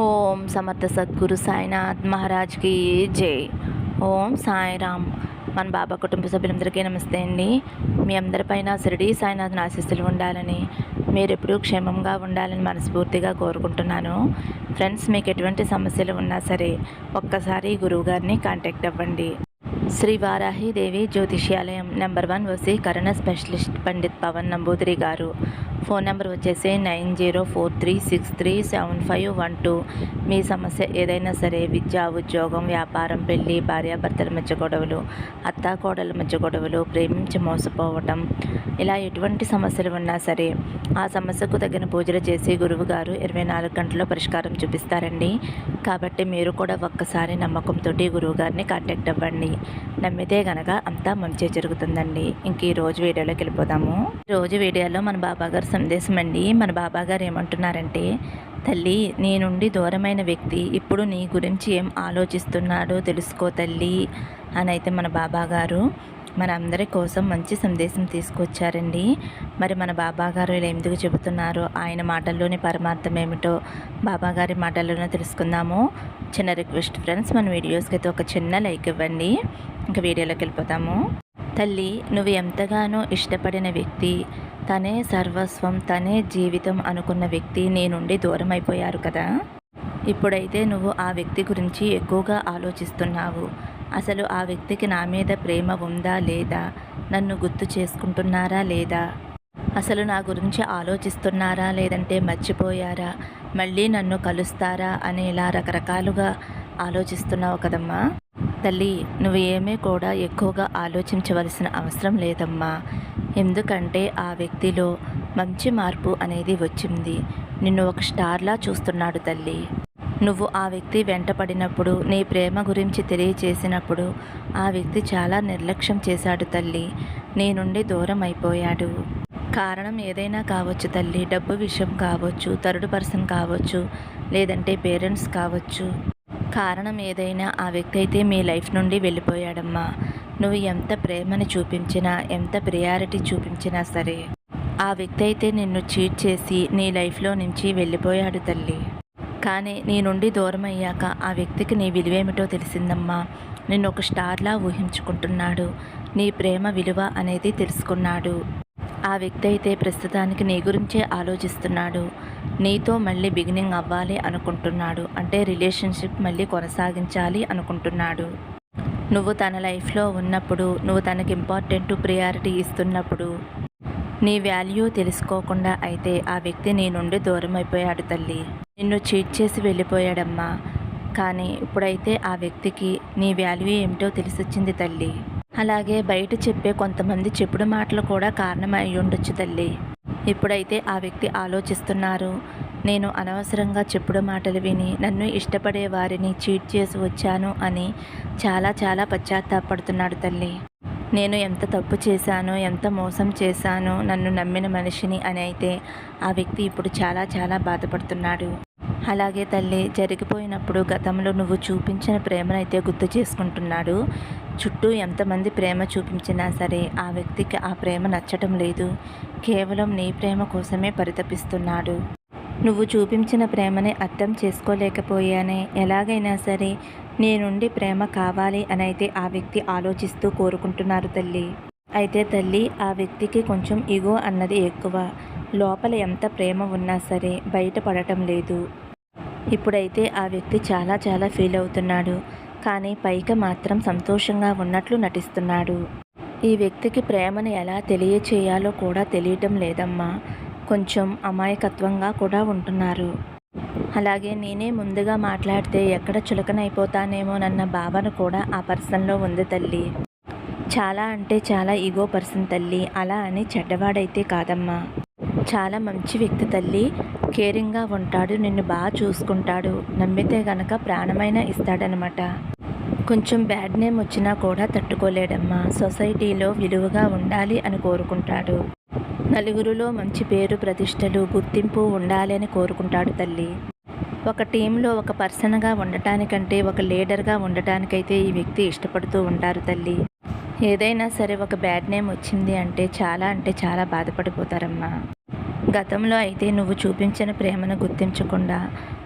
ఓం సమర్థ సద్గురు సాయినాథ్ మహారాజ్కి జై. ఓం సాయిరామ్ మన బాబా కుటుంబ సభ్యులందరికీ నమస్తే అండి. మీ అందరిపైన షిరిడి సాయినాథ్ ఆశీస్సులు ఉండాలని మీరు ఎప్పుడూ క్షేమంగా ఉండాలని మనస్ఫూర్తిగా కోరుకుంటున్నాను. ఫ్రెండ్స్ మీకు ఎటువంటి సమస్యలు ఉన్నా సరే ఒక్కసారి గురువుగారిని కాంటాక్ట్ అవ్వండి. శ్రీ వారాహిదేవి జ్యోతిష్యాలయం నెంబర్ వన్ వసీకరణ స్పెషలిస్ట్ పండిత్ పవన్ నంబూదిరి గారు. ఫోన్ నెంబర్ వచ్చేసి nine zero four three six three seven five one two. మీ సమస్య ఏదైనా సరే విద్య ఉద్యోగం వ్యాపారం పెళ్ళి భార్యాభర్తల మధ్య గొడవలు అత్తాకోడల మధ్య గొడవలు ప్రేమించి మోసపోవటం ఇలా ఎటువంటి సమస్యలు ఉన్నా సరే ఆ సమస్యకు తగిన పూజలు చేసి గురువు గారు ఇరవై నాలుగు గంటల్లో పరిష్కారం చూపిస్తారండి. కాబట్టి మీరు కూడా ఒక్కసారి నమ్మకంతో గురువు గారిని కాంటాక్ట్ అవ్వండి. నమ్మితే గనక అంతా మంచి జరుగుతుందండి. ఇంక ఈ రోజు వీడియోలోకి వెళ్ళిపోదాము. రోజు వీడియోలో మన బాబాగారు సందేశం అండి. మన బాబాగారు ఏమంటున్నారంటే తల్లి నీ నుండి దూరమైన వ్యక్తి ఇప్పుడు నీ గురించి ఏం ఆలోచిస్తున్నాడో తెలుసుకో తల్లి అని అయితే మన బాబా మన అందరి కోసం మంచి సందేశం తీసుకొచ్చారండి. మరి మన బాబాగారు ఇలా ఎందుకు చెబుతున్నారో? ఆయన మాటల్లోని పరమార్థం ఏమిటో బాబాగారి మాటల్లోనే తెలుసుకుందాము. చిన్న రిక్వెస్ట్ ఫ్రెండ్స్ మన వీడియోస్కి అయితే ఒక చిన్న లైక్ ఇవ్వండి. ఇంకా వీడియోలోకి వెళ్ళిపోతాము. తల్లి నువ్వు ఎంతగానో ఇష్టపడిన వ్యక్తి తనే సర్వస్వం తనే జీవితం అనుకున్న వ్యక్తి నీ నుండి దూరం అయిపోయారు కదా. ఇప్పుడైతే నువ్వు ఆ వ్యక్తి గురించి ఎక్కువగా ఆలోచిస్తున్నావు. అసలు ఆ వ్యక్తికి నా మీద ప్రేమ ఉందా లేదా? నన్ను గుర్తు చేసుకుంటున్నారా లేదా? అసలు నా గురించి ఆలోచిస్తున్నారా లేదంటే మర్చిపోయారా? మళ్ళీ నన్ను కలుస్తారా అని ఇలా రకరకాలుగా ఆలోచిస్తున్నావు కదమ్మా. తల్లి నువ్వు ఏమీ కూడా ఎక్కువగా ఆలోచించవలసిన అవసరం లేదమ్మా. ఎందుకంటే ఆ వ్యక్తిలో మంచి మార్పు అనేది వచ్చింది. నిన్ను ఒక స్టార్లా చూస్తున్నాడు తల్లి. నువ్వు ఆ వ్యక్తి వెంటపడినప్పుడు నీ ప్రేమ గురించి తెలియచేసినప్పుడు ఆ వ్యక్తి చాలా నిర్లక్ష్యం చేశాడు తల్లి. నీ నుండి దూరం అయిపోయాడు కారణం ఏదైనా కావచ్చు తల్లి. డబ్బు విషయం కావచ్చు థర్డ్ పర్సన్ కావచ్చు లేదంటే పేరెంట్స్ కావచ్చు. కారణం ఏదైనా ఆ వ్యక్తి అయితే మీ లైఫ్ నుండి వెళ్ళిపోయాడమ్మా. నువ్వు ఎంత ప్రేమని చూపించినా ఎంత ప్రియారిటీ చూపించినా సరే ఆ వ్యక్తి అయితే నిన్ను చీట్ చేసి నీ లైఫ్లో నుంచి వెళ్ళిపోయాడు తల్లి. కానీ నీ నుండి దూరం అయ్యాక ఆ వ్యక్తికి నీ విలువేమిటో తెలిసిందమ్మా. నిన్ను ఒక స్టార్లా ఊహించుకుంటున్నాడు. నీ ప్రేమ విలువ అనేది తెలుసుకున్నాడు. ఆ వ్యక్తి అయితే ప్రస్తుతానికి నీ గురించే ఆలోచిస్తున్నాడు. నీతో మళ్ళీ బిగినింగ్ అవ్వాలి అనుకుంటున్నాడు. అంటే రిలేషన్షిప్ మళ్ళీ కొనసాగించాలి అనుకుంటున్నాడు. నువ్వు తన లైఫ్లో ఉన్నప్పుడు నువ్వు తనకి ఇంపార్టెంట్ ప్రియారిటీ ఇస్తున్నప్పుడు నీ వాల్యూ తెలుసుకోకుండా అయితే ఆ వ్యక్తి నీ నుండి దూరం అయిపోయాడు తల్లి. నిన్ను చీట్ చేసి వెళ్ళిపోయాడమ్మా. కానీ ఇప్పుడైతే ఆ వ్యక్తికి నీ వాల్యూ ఏమిటో తెలిసొచ్చింది తల్లి. అలాగే బయట చెప్పే కొంతమంది చెప్పుడు మాటలు కూడా కారణం అయి ఉండొచ్చు తల్లి. ఇప్పుడైతే ఆ వ్యక్తి ఆలోచిస్తున్నారు. నేను అనవసరంగా చెప్పుడు మాటలు విని నన్ను ఇష్టపడే వారిని చీట్ చేసి వచ్చాను అని చాలా చాలా పశ్చాత్తాపడుతున్నాడు తల్లి. నేను ఎంత తప్పు చేశాను ఎంత మోసం చేశాను నన్ను నమ్మిన మనిషిని అని అయితే ఆ వ్యక్తి ఇప్పుడు చాలా చాలా బాధపడుతున్నాడు. అలాగే తల్లి జరిగిపోయినప్పుడు గతంలో నువ్వు చూపించిన ప్రేమనైతే గుర్తు చేసుకుంటున్నాడు. చుట్టూ ఎంతమంది ప్రేమ చూపించినా సరే ఆ వ్యక్తికి ఆ ప్రేమ నచ్చటం లేదు. కేవలం నీ ప్రేమ కోసమే పరితపిస్తున్నాడు. నువ్వు చూపించిన ప్రేమని అర్థం చేసుకోలేకపోయానే ఎలాగైనా సరే నీ నుండి ప్రేమ కావాలి అని అయితే ఆ వ్యక్తి ఆలోచిస్తూ కోరుకుంటున్నారు తల్లి. అయితే తల్లి ఆ వ్యక్తికి కొంచెం ఇగో అన్నది ఎక్కువ. లోపల ఎంత ప్రేమ ఉన్నా సరే బయటపడటం లేదు. ఇప్పుడైతే ఆ వ్యక్తి చాలా చాలా ఫీల్ అవుతున్నాడు. కానీ పైకి మాత్రం సంతోషంగా ఉన్నట్లు నటిస్తున్నాడు. ఈ వ్యక్తికి ప్రేమను ఎలా తెలియచేయాలో కూడా తెలియటం లేదమ్మా. కొంచెం అమాయకత్వంగా కూడా ఉంటున్నారు. అలాగే నేనే ముందుగా మాట్లాడితే ఎక్కడ చులకనైపోతానేమోనన్న భావన కూడా ఆ పర్సన్లో ఉంది తల్లి. చాలా అంటే చాలా ఈగో పర్సన్ తల్లి. అలా అని చెడ్డవాడైతే కాదమ్మా. చాలా మంచి వ్యక్తి తల్లి. కేరింగ్గా ఉంటాడు. నిన్ను బాగా చూసుకుంటాడు. నమ్మితే గనక ప్రాణమైన ఇస్తాడనమాట కొంచెం బ్యాడ్ నేమ్ వచ్చినా కూడా తట్టుకోలేడమ్మా. సొసైటీలో విలువగా ఉండాలి అని కోరుకుంటాడు. నలుగురిలో మంచి పేరు ప్రతిష్టలు గుర్తింపు ఉండాలి అని కోరుకుంటాడు తల్లి. ఒక టీంలో ఒక పర్సన్గా ఉండటానికంటే ఒక లీడర్గా ఉండటానికైతే ఈ వ్యక్తి ఇష్టపడుతూ ఉంటారు తల్లి. ఏదైనా సరే ఒక బ్యాడ్ నేమ్ వచ్చింది అంటే చాలా అంటే చాలా బాధపడిపోతారమ్మా. గతంలో అయితే నువ్వు చూపించిన ప్రేమను గుర్తించకుండా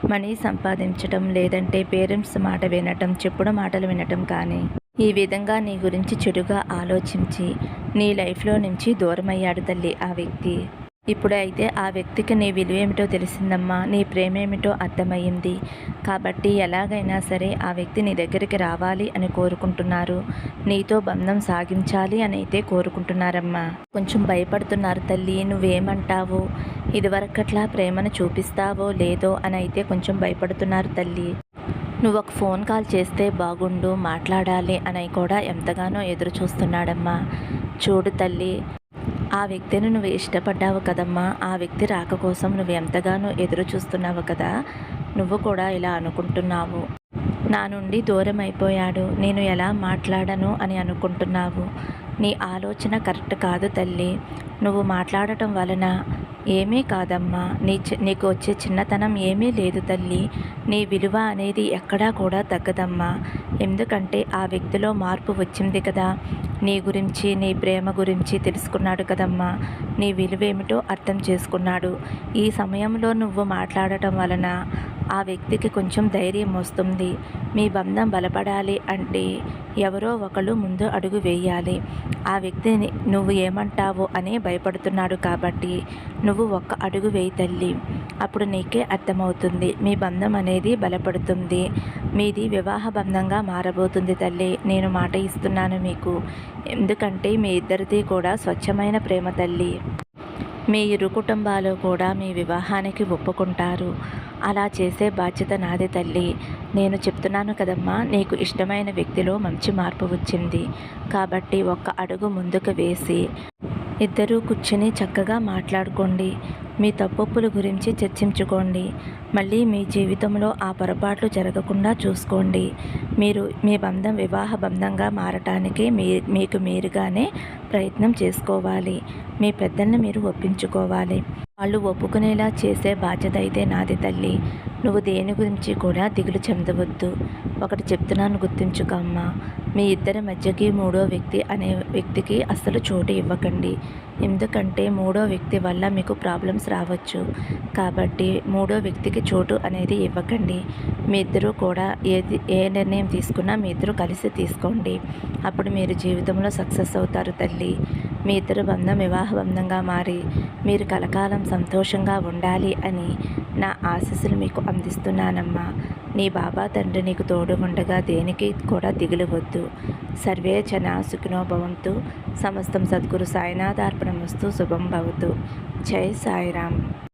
మనీ సంపాదించటం లేదంటే పేరెంట్స్ మాట వినటం చెప్పుడు మాటలు వినటం కానీ ఈ విధంగా నీ గురించి చెడుగా ఆలోచించి నీ లైఫ్లో నుంచి దూరమయ్యాడు తల్లి ఆ వ్యక్తి. ఇప్పుడైతే ఆ వ్యక్తికి నీ విలువేమిటో తెలిసిందమ్మా. నీ ప్రేమేమిటో అర్థమయ్యింది. కాబట్టి ఎలాగైనా సరే ఆ వ్యక్తి నీ దగ్గరికి రావాలి అని కోరుకుంటున్నారు. నీతో బంధం సాగించాలి అని అయితే కోరుకుంటున్నారమ్మా. కొంచెం భయపడుతున్నారు తల్లి నువ్వేమంటావు? ఇదివరకట్లా ప్రేమను చూపిస్తావో లేదో అని అయితే కొంచెం భయపడుతున్నారు తల్లి. నువ్వు ఒక ఫోన్ కాల్ చేస్తే బాగుండు మాట్లాడాలి అని కూడా ఎంతగానో ఎదురు చూస్తున్నాడమ్మా చూడు తల్లి ఆ వ్యక్తిని నువ్వు ఇష్టపడ్డావు కదమ్మా ఆ వ్యక్తి రాక కోసం నువ్వు ఎంతగానో ఎదురు చూస్తున్నావు కదా నువ్వు కూడా ఇలా అనుకుంటున్నావు. నా నుండి దూరం అయిపోయాడు నేను ఎలా మాట్లాడను అని అనుకుంటున్నావు. నీ ఆలోచన కరెక్ట్ కాదు తల్లి. నువ్వు మాట్లాడటం వలన ఏమీ కాదమ్మా. నీ చి- నీకు వచ్చే చిన్నతనం ఏమీ లేదు తల్లి. నీ విలువ అనేది ఎక్కడా కూడా తగ్గదమ్మా. ఎందుకంటే ఆ వ్యక్తిలో మార్పు వచ్చింది కదా. నీ గురించి నీ ప్రేమ గురించి తెలుసుకున్నాడు కదమ్మా. నీ విలువేమిటో అర్థం చేసుకున్నాడు. ఈ సమయంలో నువ్వు మాట్లాడటం వలన ఆ వ్యక్తికి కొంచెం ధైర్యం వస్తుంది. మీ బంధం బలపడాలి అంటే ఎవరో ఒకళ్ళు ముందు అడుగు వేయాలి. ఆ వ్యక్తిని నువ్వు ఏమంటావు అని భయపడుతున్నాడు కాబట్టి నువ్వు ఒక్క అడుగు వేయి తల్లి. అప్పుడు నీకే అర్థమవుతుంది. మీ బంధం అనేది బలపడుతుంది. మీది వివాహ బంధంగా మారబోతుంది తల్లి. నేను మాట ఇస్తున్నాను మీకు. ఎందుకంటే మీ ఇద్దరిది కూడా స్వచ్ఛమైన ప్రేమ తల్లి. మీ ఇరు కుటుంబాలు కూడా మీ వివాహానికి ఒప్పుకుంటారు. అలా చేసే బాధ్యత నాది తల్లి. నేను చెప్తున్నాను కదమ్మా నీకు ఇష్టమైన వ్యక్తిలో మంచి మార్పు వచ్చింది. కాబట్టి ఒక్క అడుగు ముందుకు వేసి ఇద్దరూ కూర్చుని చక్కగా మాట్లాడుకోండి. మీ తప్పొప్పుల గురించి చర్చించుకోండి. మళ్ళీ మీ జీవితంలో ఆ పొరపాట్లు జరగకుండా చూసుకోండి. మీరు మీ బంధం వివాహ బంధంగా మారటానికి మీ మీకు మీరుగానే ప్రయత్నం చేసుకోవాలి. మీ పెద్దల్ని మీరు ఒప్పించుకోవాలి. వాళ్ళు ఒప్పుకునేలా చేసే బాధ్యత అయితే నాది తల్లి. నువ్వు దేని గురించి కూడా దిగులు చెందవద్దు. ఒకటి చెప్తున్నాను గుర్తుంచుకోమ్మా మీ ఇద్దరి మధ్యకి మూడో వ్యక్తి అనే వ్యక్తికి అస్సలు చోటు ఇవ్వకండి. ఎందుకంటే మూడో వ్యక్తి వల్ల మీకు ప్రాబ్లమ్స్ రావచ్చు. కాబట్టి మూడో వ్యక్తికి చోటు అనేది ఇవ్వకండి. మీ ఇద్దరూ కూడా ఏది ఏ నిర్ణయం తీసుకున్నా మీ ఇద్దరు కలిసి తీసుకోండి. అప్పుడు మీరు జీవితంలో సక్సెస్ అవుతారు తల్లి. మీ ఇద్దరు బంధం వివాహ బంధంగా మారి మీరు కలకాలం సంతోషంగా ఉండాలి అని నా ఆశీస్సులు మీకు అందిస్తున్నానమ్మా. నీ బాబా తండ్రి నీకు తోడు ఉండగా దేనికి కూడా దిగులు వద్దు సర్వే జన సుఖినోభవంతు సమస్తం సద్గురు సాయినాథార్పణమస్తు. శుభం భవతు. జై సాయిరామ్.